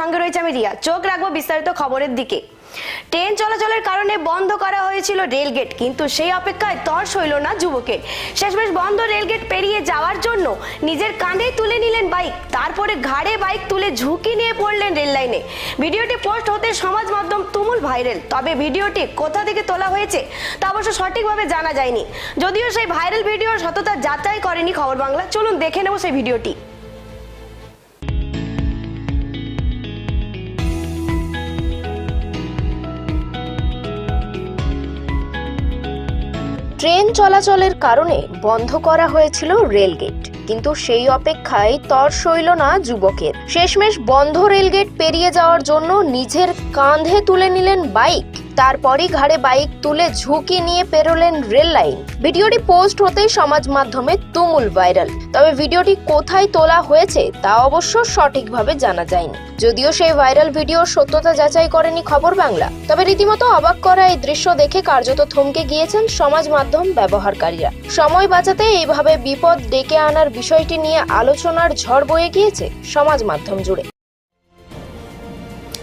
সঙ্গে রয়েছে আমি রিয়া। চোখ রাখব বিস্তারিত খবরের দিকে। ট্রেন চলাচলের কারণে বন্ধ করা হয়েছিল রেলগেট, কিন্তু সেই অপেক্ষায় তর্স হইল না যুবকের শেষমেশ বন্ধ রেলগেট পেরিয়ে যাওয়ার জন্য নিজের কাঁধেই তুলে নিলেন বাইক, তারপরে ঘাড়ে বাইক তুলে ঝুঁকি নিয়ে পড়লেন রেল লাইনে ভিডিওটি পোস্ট হতে সমাজ মাধ্যম তুমুল ভাইরাল, তবে ভিডিওটি কোথা থেকে তোলা হয়েছে তা অবশ্য সঠিকভাবে জানা যায়নি। যদিও সেই ভাইরাল ভিডিওর সততা যাচাই করেনি খবর বাংলা, চলুন দেখে নেব সেই ভিডিওটি। ট্রেন চলাচলের কারণে বন্ধ করা হয়েছিল রেলগেট। কিন্তু সেই অপেক্ষায় তর সইল না যুবকের। শেষমেশ বন্ধ রেলগেট পেরিয়ে যাওয়ার জন্য নিজের কাঁধে তুলে নিলেন বাইক। তারপরই ঘাড়ে বাইক তুলে ঝুঁকি নিয়ে পেরোলেন রেল লাইন। ভিডিওটি পোস্ট হতেই সমাজ মাধ্যমে তুমুল ভাইরাল। তবে ভিডিওটি কোথায় তোলা হয়েছে তা অবশ্য সঠিকভাবে জানা যায়নি। যদিও সেই ভাইরাল ভিডিওর সত্যতা যাচাই করেনি খবর বাংলা। তবে রীতিমতো অবাক করা এই দৃশ্য দেখে কার্যত থমকে গিয়েছেন সমাজ মাধ্যম ব্যবহারকারীরা। সময় বাঁচাতে এইভাবে বিপদ ডেকে আনার বিষয়টি নিয়ে আলোচনার ঝড় বয়ে গিয়েছে সমাজ মাধ্যম জুড়ে।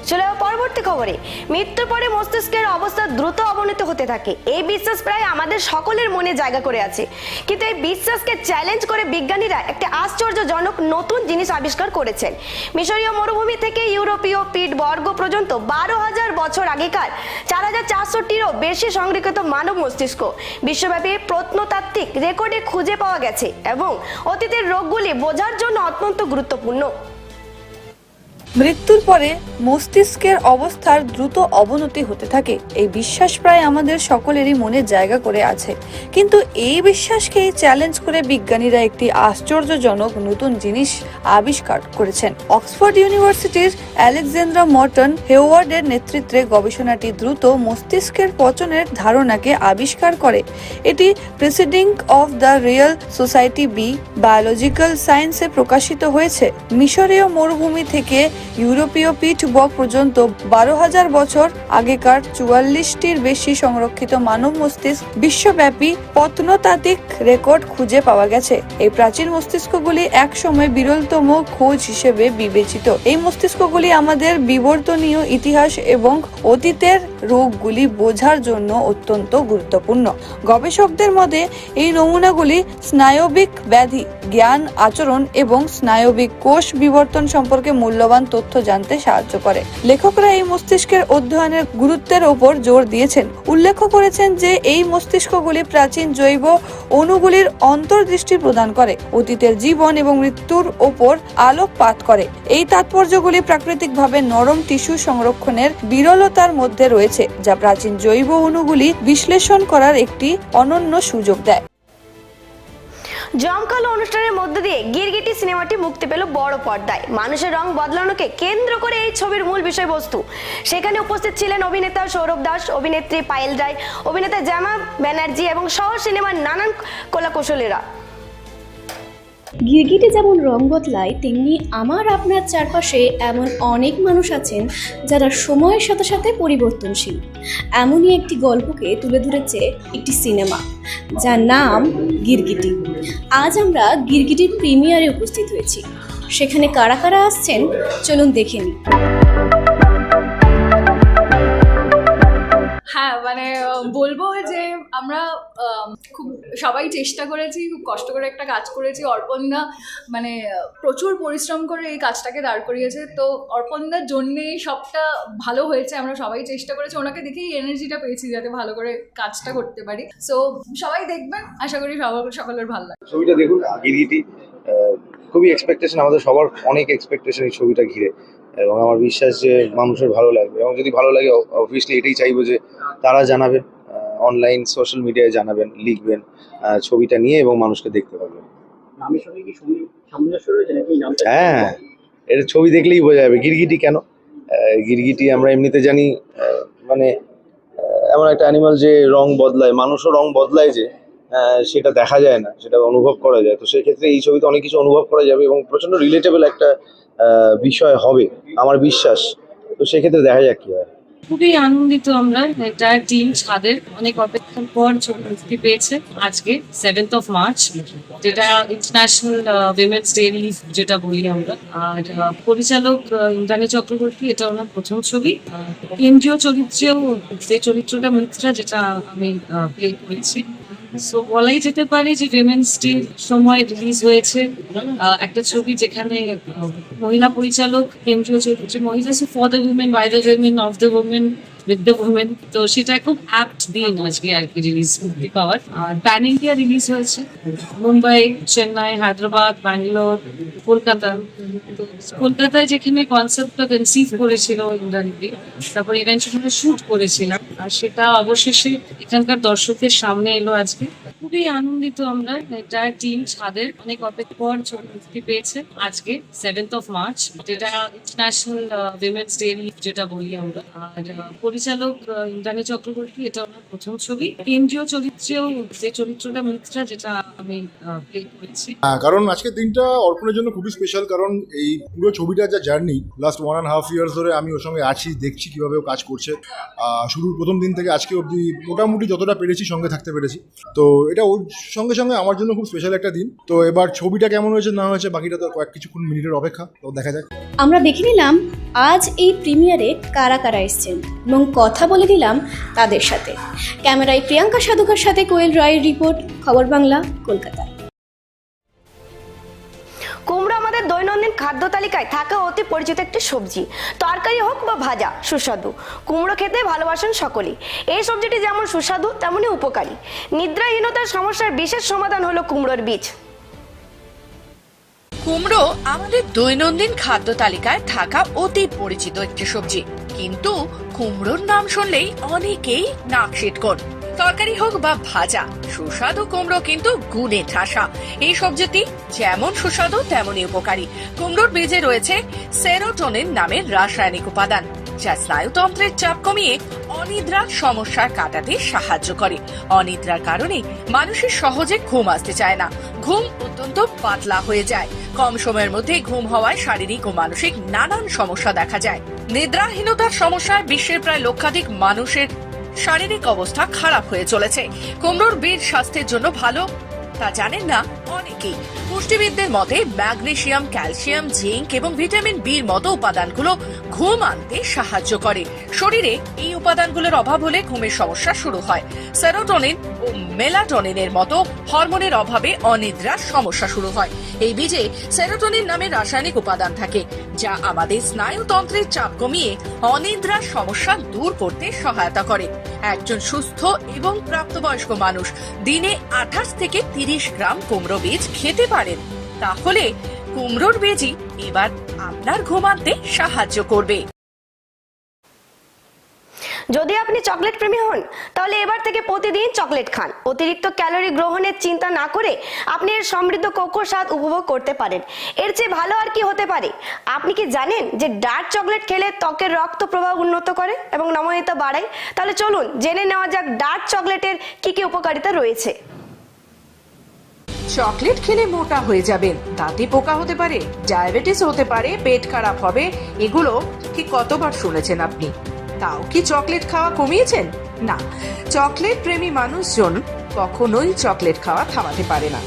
চলে পরবর্তী খবরে। মৃত্যুর পরে মস্তিষ্কের অবস্থা দ্রুত অবনতি হতে থাকে। এই বিশ্বাস প্রায় আমাদের সকলের মনে জায়গা করে আছে। কিন্তু এই বিশ্বাসকে চ্যালেঞ্জ করে বিজ্ঞানীরা একটি আশ্চর্যজনক নতুন জিনিস আবিষ্কার করেছেন। মিশরীয় মরুভূমি থেকে ইউরোপীয় পিট বর্গ পর্যন্ত বারো হাজার বছর আগেকার চার হাজার চারশোটিরও বেশি সংরক্ষিত মানব মস্তিষ্ক। বিশ্বব্যাপী প্রত্নতাত্ত্বিক রেকর্ডে খুঁজে পাওয়া গেছে এবং অতীতের রোগগুলি বোঝার জন্য অত্যন্ত গুরুত্বপূর্ণ। মৃত্যুর পরে মস্তিষ্কের অবস্থার দ্রুত অবনতি হতে থাকে। এই বিশ্বাস প্রায় আমাদের সকলেরই মনে জায়গা করে আছে। কিন্তু এই বিশ্বাসকেই চ্যালেঞ্জ করে বিজ্ঞানীরা একটি আশ্চর্যজনক নতুন জিনিস আবিষ্কার করেছেন। অক্সফোর্ড ইউনিভার্সিটির অ্যালেকজান্ড্রা মর্টন হেওয়ার্ডের নেতৃত্বে গবেষণাটি দ্রুত মস্তিষ্কের পচনের ধারণাকে আবিষ্কার করে। এটি proceedings of the royal society B biological সায়েন্সে প্রকাশিত হয়েছে। মিশরীয় মরুভূমি থেকে ইউরোপীয় পিটবক পর্যন্ত বারো হাজার বছর আগেকার চুয়াল্লিশটির বেশি সংরক্ষিত মানব মস্তিষ্ক বিশ্বব্যাপী প্রত্নতাত্ত্বিক রেকর্ড খুঁজে পাওয়া গেছে। এই প্রাচীন মস্তিষ্কগুলি একসময় বিরলতম খোঁজ হিসেবে বিবেচিত। এই মস্তিষ্কগুলি আমাদের বিবর্তনীয় ইতিহাস এবং অতীতের রোগগুলি বোঝার জন্য অত্যন্ত গুরুত্বপূর্ণ। গবেষকদের মতে, এই নমুনাগুলি স্নায়বিক ব্যাধি, জ্ঞান, আচরণ এবং স্নায়বিক কোষ বিবর্তন সম্পর্কে মূল্যবান তথ্য জানতে সাহায্য করে। লেখকরা এই মস্তিষ্কের অধ্যয়নের গুরুত্বের ওপর জোর দিয়েছেন। উল্লেখ করেছেন যে এই মস্তিষ্কগুলি প্রাচীন জৈব অণুগুলির অন্তর্দৃষ্টি প্রদান করে, অতীতের জীবন এবং মৃত্যুর ওপর আলোকপাত করে। এই তাৎপর্যগুলি প্রাকৃতিকভাবে নরম টিস্যু সংরক্ষণের বিরলতার মধ্যে রয়েছে, যা প্রাচীন জৈব অণুগুলি বিশ্লেষণ করার একটি অনন্য সুযোগ দেয়। জমকালো অনুষ্ঠানের মধ্য দিয়ে গিরগিটি সিনেমাটি মুক্তি পেল বড় পর্দায়। মানুষের রং বদলানোকে কেন্দ্র করে এই ছবির মূল বিষয়বস্তু। সেখানে উপস্থিত ছিলেন অভিনেতা সৌরভ দাস, অভিনেত্রী পায়েল রায়, অভিনেতা জামা ব্যানার্জি এবং সহ সিনেমার নানান কলাকুশলীরা। গিরগিটে যেমন রং বদলায়, তেমনি আমার আপনার চারপাশে এমন অনেক মানুষ আছেন যারা সময়ের সাথে সাথে পরিবর্তনশীল। এমনই একটি গল্পকে তুলে ধরেছে একটি সিনেমা, যার নাম গিরগিটি। আজ আমরা গিরগিটির প্রিমিয়ারে উপস্থিত হয়েছি। সেখানে কারা কারা আসছেন, চলুন দেখে নিই। হ্যাঁ মানে বলব যে আমরা খুব, সবাই চেষ্টা করেছি, খুব কষ্ট করে একটা কাজ করেছি। অর্পণদা মানে প্রচুর পরিশ্রম করে এই কাজটাকে দাঁড় করিয়েছে। তো অর্পণদার জন্যেই সবটা ভালো হয়েছে, আমরা সবাই চেষ্টা করেছি। ওনাকে দেখেই এনার্জিটা পেয়েছি যাতে ভালো করে কাজটা করতে পারি। সো সবাই দেখবেন, আশা করি সবার সকলের ভালো লাগে ছবিটা দেখুন খুবই এক্সপেকটেশন আমাদের সবার অনেক এক্সপেকটেশন এই ছবিটা ঘিরে। এবং আমার বিশ্বাস যে মানুষের ভালো লাগবে। এবং যদি ভালো লাগে অবভিয়াসলি এটাই চাইব যে তারা জানাবেন অনলাইন সোশ্যাল মিডিয়ায় জানাবেন লিখবেন ছবিটা নিয়ে এবং মানুষকে দেখতে নামটা? হ্যাঁ এর ছবি দেখলেই বোঝা যাবে গিরগিটি কেন? গিরগিটি আমরা এমনিতে জানি মানে এমন একটা অ্যানিমাল যে রং বদলায় মানুষও রং বদলায় যে সেটা দেখা যায় না, সেটা অনুভব করা যায়। তো সেক্ষেত্রে এই ছবিতে অনেক কিছু অনুভব করা যাবে এবং প্রচণ্ড রিলেটেবল একটা বিষয় হবে, আমার বিশ্বাস। তো সেক্ষেত্রে দেখা যাক কি হয়। খুবই আনন্দিত আমরা এন্টায়ার টিম ছাদের অনেক অপেক্ষার পর ছবি পেয়েছে আজকে সেভেন্থ অফ মার্চ যেটা ইন্টারন্যাশনাল উইমেন্স ডে রিলিজ যেটা বলি আমরা। আর পরিচালক ইন্দ্রাণী চক্রবর্তী, এটা ওনার প্রথম ছবি। কেন্দ্রীয় চরিত্রেও যে চরিত্রটা মিত্রা, যেটা আমি প্লে করেছি সো বলাই যেতে পারে যে উইমেন্স ডে সময় রিলিজ হয়েছে। একটা ছবি যেখানে মহিলা পরিচালক, কেন্দ্রীয় চরিত্রে মহিলা for the women by the women of the women with the women তো সেটা খুব অ্যাপ্ট দিয়ে আজকে আর কি রিলিজ মুক্তি পাওয়ার। আর প্যান ইন্ডিয়া রিলিজ হয়েছে। মুম্বাই, চেন্নাই, হায়দ্রাবাদ, ব্যাঙ্গালোর, কলকাতা। তো কলকাতায় যেখানে কনসেপ্টটা কনসিভ করেছিল ইন্দ্রানীদি তারপর ইভেন্ট শুট করেছিলাম আর সেটা অবশেষে এখানকার দর্শকদের সামনে এলো আজকে। খুবই আনন্দিত আমরা। এন্টায়ার টিম ছাদের অনেক অপেক্ষা মুক্তি পেয়েছে আজকে সেভেন্থ অফ মার্চ যেটা ইন্টারন্যাশনাল উইমেন্স ডে যেটা বলি আমরা। আর পরিচালক আহ, ইন্দ্রাণী চক্রবর্তী এটা ওনার প্রথম ছবি। কেন্দ্রীয় চরিত্রেও যে চরিত্রটা মিত্রা যেটা আমি প্লে করেছি। হ্যাঁ কারণ আজকের দিনটা অর্পণের জন্য খুবই স্পেশাল কারণ এই পুরো ছবিটা যা journey last one and half years ধরে আমি ওর সঙ্গে আছি দেখছি কীভাবে ও কাজ করছে। শুরুর প্রথম দিন থেকে আজকে অবধি মোটামুটি যতটা পেরেছি সঙ্গে থাকতে পেরেছি। তো এটা ওর সঙ্গে সঙ্গে আমার জন্য খুব স্পেশাল একটা দিন। তো এবার ছবিটা কেমন হয়েছে, না হয়েছে, বাকিটা তো কয়েক কিছুক্ষণ মিনিটের অপেক্ষা, তো দেখা যাক। আমরা দেখে নিলাম, আজ এই প্রিমিয়ারে কারা কারা এসছেন এবং কথা বলে দিলাম তাদের সাথে। ক্যামেরায় প্রিয়াঙ্কা সাধুকার সাথে কোয়েল রায়ের রিপোর্ট, খবর বাংলা, কলকাতা। আমাদের দৈনন্দিন খাদ্য তালিকায় থাকা অতি পরিচিত একটি সবজি। তরকারি হোক বা ভাজা, সুস্বাদু। কুমড়ো খেতে ভালোবাসেন সকলেই। এই সবজিটি যেমন সুস্বাদু তেমনই উপকারী। নিদ্রাহীনতার সমস্যার বিশেষ সমাধান হলো কুমড়োর বীজ। কুমড়ো আমাদের দৈনন্দিন খাদ্য তালিকায় থাকা অতি পরিচিত একটি সবজি। কিন্তু কুমড়োর নাম শুনলেই অনেকেই নাক সিটকন। তরকারি হোক বা ভাজা, সুস্বাদু কুমড়ো কিন্তু গুণে ঠাসা। এই সবজিটি যেমন সুস্বাদু, তেমনই উপকারী। কুমড়োর বীজে রয়েছে সেরোটোনিন নামের রাসায়নিক উপাদান, যা স্নায়ুতন্ত্রের চাপ কমিয়ে অনিদ্রার সমস্যা কাটাতে সাহায্য করে। অনিদ্রার কারণে মানুষের সহজে ঘুম আসতে চায় না। ঘুম অত্যন্ত পাতলা হয়ে যায়। কম সময়ের মধ্যে ঘুম হওয়ায় শারীরিক ও মানসিক নানান সমস্যা দেখা যায়। নিদ্রাহীনতার সমস্যায় বিশ্বের প্রায় লক্ষাধিক মানুষের শারীরিক অবস্থা খারাপ হয়ে চলেছে। কুমড়োর বীজ স্বাস্থ্যের জন্য ভালো তা জানেন না? অনেকেই পুষ্টিবিদদের মতে ম্যাগনেসিয়াম ক্যালসিয়াম, জিঙ্ক এবং ভিটামিন বির মতো উপাদানগুলো ঘুম আনতে সাহায্য করে। শরীরে এই উপাদানগুলোর অভাব হলে ঘুমের সমস্যা শুরু হয়। সেরোটোনিন ও মেলাটোনিনের মতো হরমোনের অভাবে অনিদ্রার সমস্যা শুরু হয়। এই বীজে সেরোটোনিন নামের রাসায়নিক উপাদান থাকে, যা আমাদের স্নায়ুতন্ত্রের চাপ কমিয়ে অনিদ্রার সমস্যা দূর করতে সহায়তা করে। একজন সুস্থ এবং প্রাপ্তবয়স্ক মানুষ দিনে আঠাশ থেকে তিরিশ গ্রাম কুমড়ো বীজ খেতে পারেন। তাহলে কুমড়োর বীজই এবার আপনার ঘুমাতে সাহায্য করবে। যদি আপনি চকলেট প্রেমী হন, তাহলে এবার থেকে প্রতিদিন চকলেট খান। অতিরিক্ত ক্যালোরি গ্রহণের চিন্তা না করে আপনি এর সমৃদ্ধ কোকো স্বাদ উপভোগ করতে পারেন। এর চেয়ে ভালো আর কি হতে পারে? আপনি কি জানেন যে ডার্ক চকলেট খেলে ত্বকের রক্ত প্রবাহ উন্নত করে এবং নমনীয়তা বাড়ায়? তাহলে চলুন জেনে নেওয়া যাক ডার্ক চকলেটের কি কি উপকারিতা রয়েছে। চকলেট খেলে মোটা হয়ে যাবেন। দাঁতে পোকা হতে পারে, ডায়াবেটিস হতে পারে, পেট খারাপ হবে, এগুলো কি কতবার শুনেছেন আপনি? তাও কি চকলেট খাওয়া কমিয়েছেন? না, চকলেট প্রেমী মানুষজন কখনোই চকলেট খাওয়া থামাতে পারে না।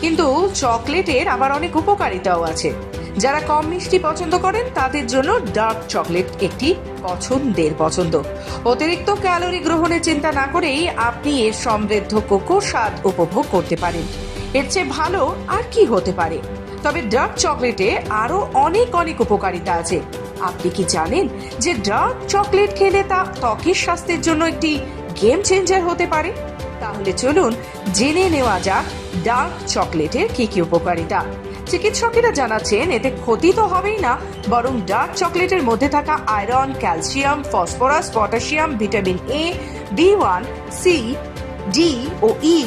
কিন্তু চকলেটের আবার অনেক উপকারিতাও আছে। যারা কম মিষ্টি পছন্দ করেন, তাদের জন্য ডার্ক চকলেট একটি পছন্দের পছন্দ। অতিরিক্ত ক্যালোরি গ্রহণের চিন্তা না করেই আপনি এর সমৃদ্ধ কোকো স্বাদ উপভোগ করতে পারেন। এর চেয়ে ভালো আর কি হতে পারে? তবে ডার্ক চকলেটে আরও অনেক অনেক উপকারিতা আছে। আপনি কি জানেন যে ডার্ক চকলেট খেলে তা ত্বকের স্বাস্থ্যের জন্য একটি গেম চেঞ্জার হতে পারে? তাহলে চলুন জেনে নেওয়া যাক ডার্ক চকলেটের কি কি উপকারিতা। চিকিৎসকেরা জানাচ্ছেন, এতে ক্ষতি তো হবেই না, বরং ডার্ক চকলেটের মধ্যে থাকা iron, calcium, phosphorus, potassium, vitamin A B one C D O E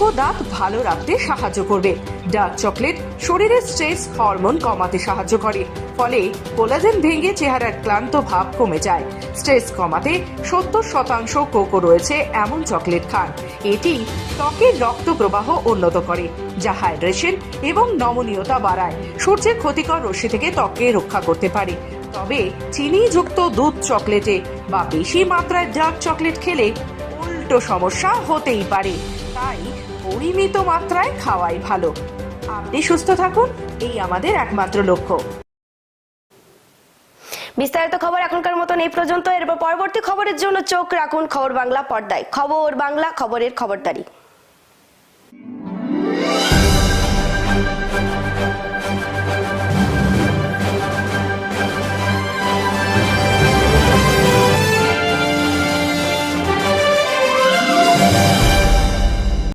ও দাঁত ভালো রাখতে সাহায্য করবে। ডার্ক চকলেট শরীরের স্ট্রেস হরমোন কমাতে সাহায্য করে। ফলে কোলাজেন ভেঙে চেহারার ক্লান্ত ভাব কমে যায়। স্ট্রেস কমাতে সত্তর শতাংশ কোকো রয়েছে এমন চকলেট খান। এটি ত্বকের রক্ত প্রবাহ উন্নত করে, যা হাইড্রেশন এবং নমনীয়তা বাড়ায়। সূর্যের ক্ষতিকর রশ্মি থেকে ত্বককে রক্ষা করতে পারে। তবে চিনিযুক্ত দুধ চকলেটে বা বেশি মাত্রায় ডার্ক চকলেট খেলে উল্টো সমস্যা হতেই পারে। তাই পরিমিত মাত্রায় খাওয়াই ভালো। আপনি সুস্থ থাকুন, এই আমাদের একমাত্র লক্ষ্য। বিস্তারিত খবর এখনকার মতন এই পর্যন্ত। এরপর পরবর্তী খবরের জন্য চোখ রাখুন খবর বাংলা পর্দায়। খবর বাংলা, খবরের খবরদারি।